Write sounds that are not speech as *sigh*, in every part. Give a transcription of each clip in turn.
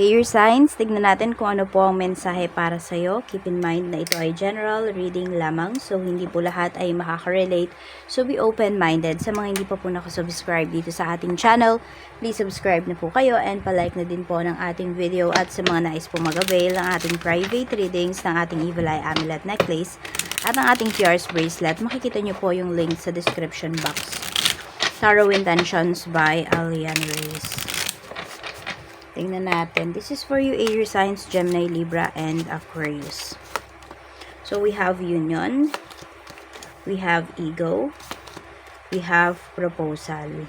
Air signs, tignan natin kung ano po ang mensahe para sa'yo. Keep in mind na ito ay general reading lamang, so hindi po lahat ay makaka-relate. So be open-minded. Sa mga hindi pa po nakasubscribe dito sa ating channel, please subscribe na po kayo and palike na din po ng ating video. At sa mga nais po mag-avail ng ating private readings ng ating Evil Eye Amulet Necklace at ng ating QR's bracelet, makikita nyo po yung link sa description box. Tarot Intentions by Alian Reyes. Tingnan natin. This is for you, air signs, Gemini, Libra, and Aquarius. So, we have union. We have ego. We have proposal.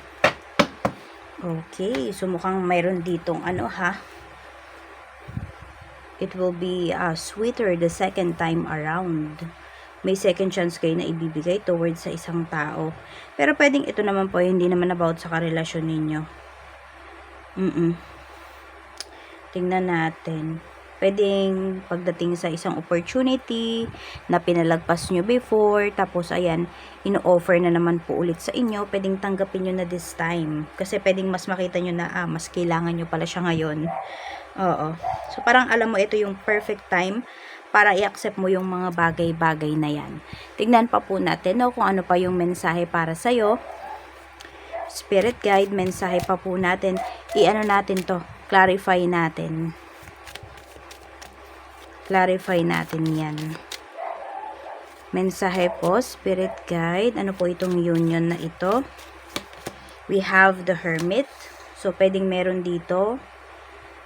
Okay. So, mukhang mayroon ditong ano ha. It will be uh, sweeter the second time around. May second chance kayo na ibibigay towards sa isang tao. Pero pwedeng ito naman po, hindi naman about sa karelasyon ninyo. Mm-mm. Tingnan natin. Pwedeng pagdating sa isang opportunity na pinalagpas nyo before, tapos ayan, ino-offer na naman po ulit sa inyo, pwedeng tanggapin nyo na this time. Kasi pwedeng mas makita nyo na, ah, mas kailangan nyo pala siya ngayon. Oo. So, parang alam mo, ito yung perfect time para i-accept mo yung mga bagay-bagay na yan. Tignan pa po natin no, kung ano pa yung mensahe para sa'yo. Spirit guide, mensahe pa po natin. I-ano natin to, clarify natin. Clarify natin yan. Mensahe po, spirit guide. Ano po itong union na ito? We have the hermit. So, pwedeng meron dito.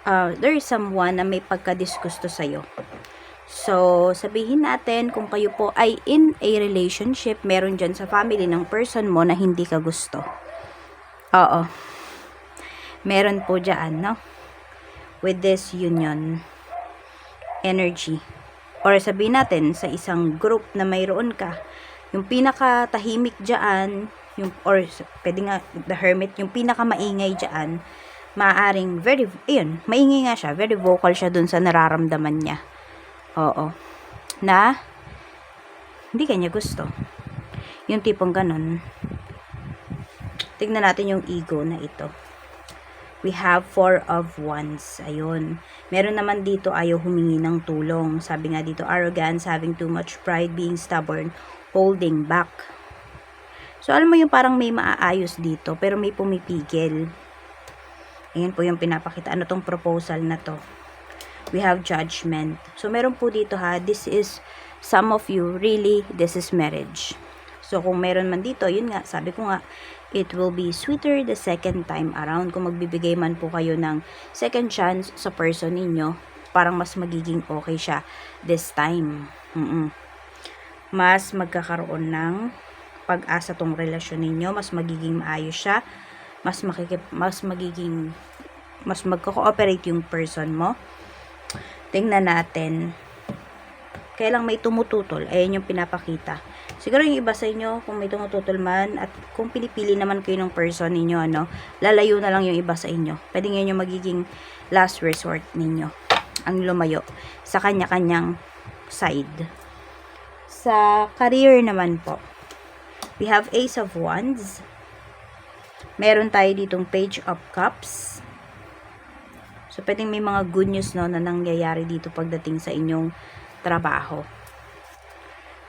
Uh, there is someone na may pagka-disgusto sa'yo. So, sabihin natin kung kayo po ay in a relationship, meron dyan sa family ng person mo na hindi ka gusto. Oo. Meron po dyan, no? With this union energy. Or sabihin natin, sa isang group na mayroon ka, yung pinaka tahimik dyan, yung, or pwede nga, the hermit, yung pinaka maingay dyan, maaring very, ayun, maingay nga siya, very vocal siya dun sa nararamdaman niya. Oo. Na, hindi kanya gusto. Yung tipong ganun. Tignan natin yung ego na ito. We have four of wands. Ayun. Meron naman dito ayaw humingi ng tulong. Sabi nga dito, arrogance, having too much pride, being stubborn, holding back. So, alam mo yung parang may maaayos dito, pero may pumipigil. Ayan po yung pinapakita. Ano tong proposal na to? We have judgment. So, meron po dito ha, this is, some of you, really, this is marriage. So, kung meron man dito, yun nga, sabi ko nga, it will be sweeter the second time around. Kung magbibigay man po kayo ng second chance sa person ninyo, parang mas magiging okay siya this time. Mm-mm. Mas magkakaroon ng pag-asa tong relasyon ninyo, mas magiging maayos siya, mas makikip, mas magiging mas magko-cooperate yung person mo. Tingnan natin. Kailang may tumututol, ayan yung pinapakita Siguro yung iba sa inyo, kung may tumututol at kung pinipili naman kayo ng person ninyo, ano, lalayo na lang yung iba sa inyo. Pwede ngayon yung magiging last resort ninyo. Ang lumayo sa kanya-kanyang side. Sa career naman po, we have Ace of Wands. Meron tayo ditong Page of Cups. So, pwedeng may mga good news no, na nangyayari dito pagdating sa inyong trabaho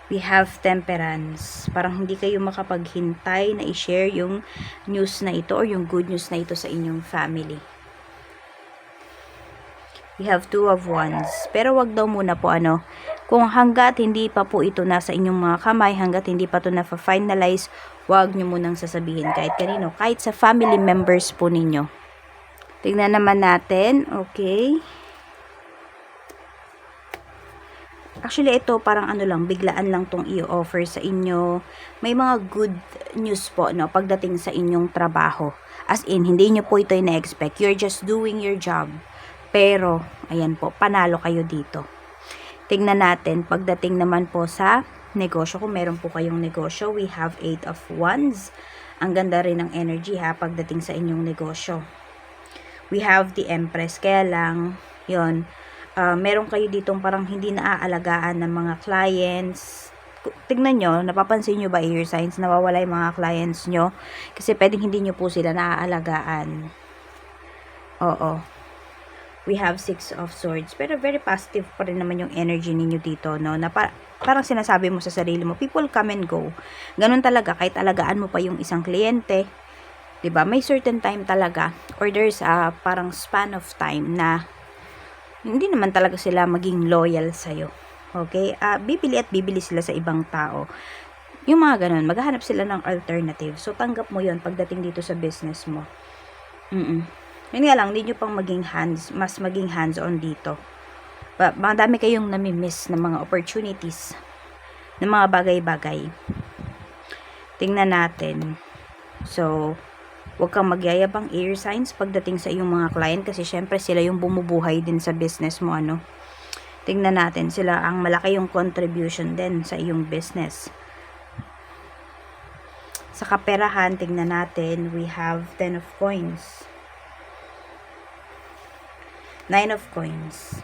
we have temperance. Parang hindi kayo makapaghintay na i-share yung news na ito or yung good news na ito sa inyong family. We have two of wands. Pero wag daw muna po ano, kung hanggat hindi pa po ito nasa inyong mga kamay, hanggat hindi pa ito na-finalize, wag nyo munang sasabihin kahit kanino, kahit sa family members po ninyo. Tingnan naman natin, okay. Actually, ito parang ano lang, biglaan lang tong i-offer sa inyo. May mga good news po, no, pagdating sa inyong trabaho. As in, hindi nyo po ito ina-expect. You're just doing your job. Pero, ayan po, panalo kayo dito. Tingnan natin, pagdating naman po sa negosyo, kung meron po kayong negosyo, we have 8 of wands. Ang ganda rin ng energy ha, pagdating sa inyong negosyo. We have the empress, kaya lang, yon uh, meron kayo ditong parang hindi naaalagaan ng mga clients. Tignan nyo, napapansin nyo ba ear signs, nawawala yung mga clients nyo? Kasi pwedeng hindi nyo po sila naaalagaan. Oo. we have six of swords. Pero very positive pa rin naman yung energy ninyo dito, no? Na pa- parang sinasabi mo sa sarili mo, people come and go. Ganun talaga, kahit alagaan mo pa yung isang kliyente, 'di ba? May certain time talaga or there's a parang span of time na hindi naman talaga sila maging loyal sa Okay? Ah, bibili at bibili sila sa ibang tao. Yung mga ganun, maghahanap sila ng alternative. So, tanggap mo yon pagdating dito sa business mo. Mm Yun nga lang, hindi nyo pang maging hands, mas maging hands-on dito. Ba- Madami kayong namimiss ng mga opportunities, ng mga bagay-bagay. Tingnan natin. So, Huwag kang magyayabang air signs pagdating sa iyong mga client kasi syempre sila yung bumubuhay din sa business mo ano. Tingnan natin sila ang malaki yung contribution din sa iyong business. Sa kaperahan, tingnan natin, we have 10 of coins. 9 of coins.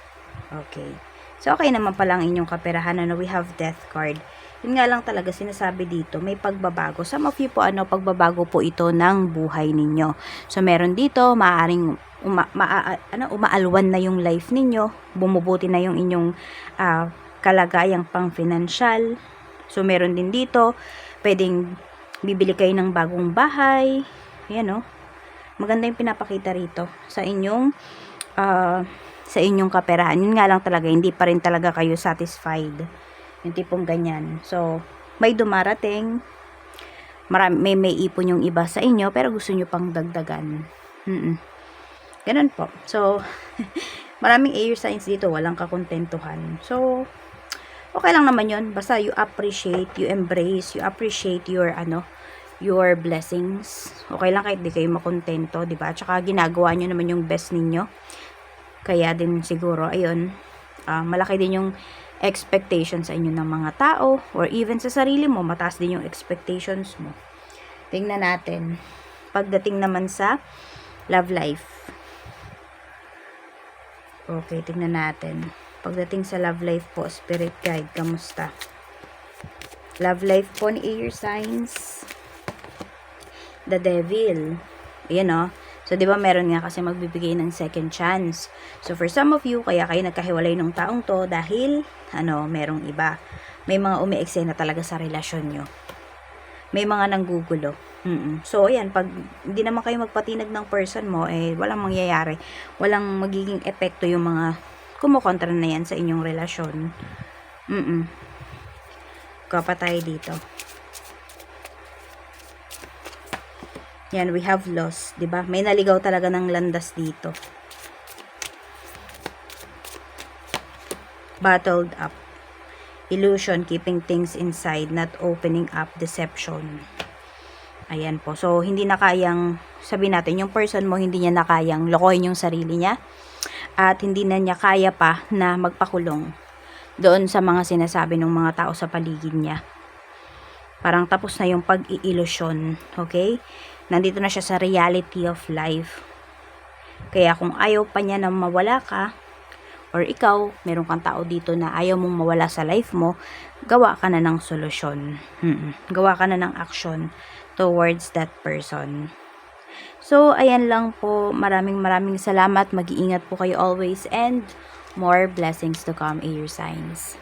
Okay. So, okay naman pala ang inyong kaperahan. Ano, we have death card. Yun nga lang talaga sinasabi dito, may pagbabago. Some of you po, ano, pagbabago po ito ng buhay ninyo. So, meron dito, maaaring uma, maa, ano, umaalwan na yung life ninyo. Bumubuti na yung inyong ah, kalagayang pang financial. So, meron din dito, pwedeng bibili kayo ng bagong bahay. Yan, no? Maganda yung pinapakita rito sa inyong ah, sa inyong kaperahan. Yun nga lang talaga, hindi pa rin talaga kayo satisfied. Yung tipong ganyan. So, may dumarating, marami, may may ipon yung iba sa inyo, pero gusto nyo pang dagdagan. Mm Ganun po. So, *laughs* maraming air signs dito, walang kakontentuhan. So, okay lang naman yun. Basta you appreciate, you embrace, you appreciate your, ano, your blessings. Okay lang kahit di kayo makontento, di ba? Tsaka ginagawa nyo naman yung best ninyo. Kaya din siguro, ayun, ah, malaki din yung expectation sa inyo ng mga tao or even sa sarili mo, mataas din yung expectations mo. Tingnan natin. Pagdating naman sa love life. Okay, tingnan natin. Pagdating sa love life po, spirit guide, kamusta? Love life po ni air signs. The devil. Ayan o. So, di ba meron nga kasi magbibigay ng second chance. So, for some of you, kaya kayo nagkahiwalay ng taong to dahil, ano, merong iba. May mga umi-eksena talaga sa relasyon nyo. May mga nanggugulo. Mm So, ayan, pag hindi naman kayo magpatinag ng person mo, eh, walang mangyayari. Walang magiging epekto yung mga kumukontra na yan sa inyong relasyon. Mm-mm. Kapatay dito. Yan, we have loss, 'di ba? May naligaw talaga ng landas dito. Battled up. Illusion, keeping things inside, not opening up, deception. Ayan po. So, hindi na kayang, sabi natin, yung person mo, hindi niya na kayang lokohin yung sarili niya. At hindi na niya kaya pa na magpakulong doon sa mga sinasabi ng mga tao sa paligid niya. Parang tapos na yung pag-iilusyon. Okay? Nandito na siya sa reality of life. Kaya kung ayaw pa niya na mawala ka, or ikaw, meron kang tao dito na ayaw mong mawala sa life mo, gawa ka na ng solusyon. Hmm. Gawa ka na ng action towards that person. So, ayan lang po. Maraming maraming salamat. Mag-iingat po kayo always and more blessings to come, air signs.